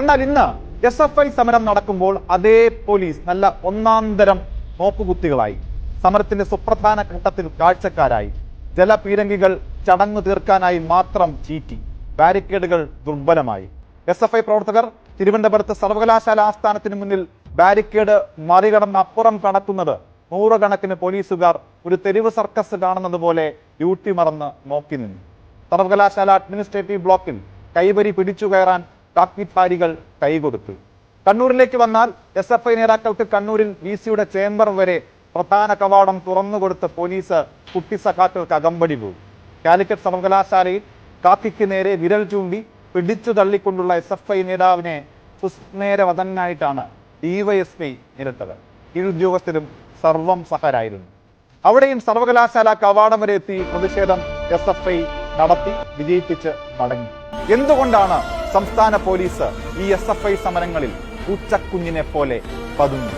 എന്നാൽ ഇന്ന് S F I സമരം നടക്കുമ്പോൾ അതേ പോലീസ് നല്ല ഒന്നാന്തരം നോക്കുകുത്തികളായി. സമരത്തിന്റെ സുപ്രധാന ഘട്ടത്തിൽ കാഴ്ചക്കാരായി. ജലപീരങ്കികൾ ചടങ്ങു തീർക്കാനായി മാത്രം ചീറ്റി. ബാരിക്കേഡുകൾ ദുർബലമായി. എസ് എഫ് ഐ പ്രവർത്തകർ തിരുവനന്തപുരത്ത് സർവകലാശാല ആസ്ഥാനത്തിന് മുന്നിൽ ബാരിക്കേഡ് മറികടന്ന് അപ്പുറം കടക്കുന്നത് നൂറുകണക്കിന് പോലീസുകാർ ഒരു തെരുവ് സർക്കസ് കാണുന്നത് പോലെ ഡ്യൂട്ടി മറന്ന് നോക്കി നിന്നു. സർവകലാശാല അഡ്മിനിസ്ട്രേറ്റീവ് ബ്ലോക്കിൽ കൈവരി പിടിച്ചു കയറാൻ കാക്കിപ്പാരികൾ കൈകൊടുത്തു. കണ്ണൂരിലേക്ക് വന്നാൽ എസ് എഫ് ഐ നേതാക്കൾക്ക് കണ്ണൂരിൽ വി സിയുടെ ചേംബർ വരെ പ്രധാന കവാടം തുറന്നുകൊടുത്ത പോലീസ് കുട്ടി സഖാക്കൾക്ക് അകമ്പടി പോകും കാലിക്കറ്റ് സർവകലാശാലയിൽ കാക്കിക്ക് നേരെ വിരൽ ചൂണ്ടി പിടിച്ചു തള്ളിക്കൊണ്ടുള്ള എസ് എഫ് ഐ നേതാവിനെ സുസ്നേരവതനായിട്ടാണ് ഡിവൈഎസ്പി നിരത്തത്. കീഴുദ്യോഗസ്ഥരും സർവം സഹരായിരുന്നു. അവിടെയും സർവകലാശാല കവാടം വരെ എത്തി പ്രതിഷേധം എസ് എഫ് ഐ നടത്തി വിജയിപ്പിച്ച് മടങ്ങി. എന്തുകൊണ്ടാണ് സംസ്ഥാന പോലീസ് ഈ എസ് എഫ് ഐ സമരങ്ങളിൽ പൂച്ചക്കുഞ്ഞിനെ പോലെ പതുങ്ങി.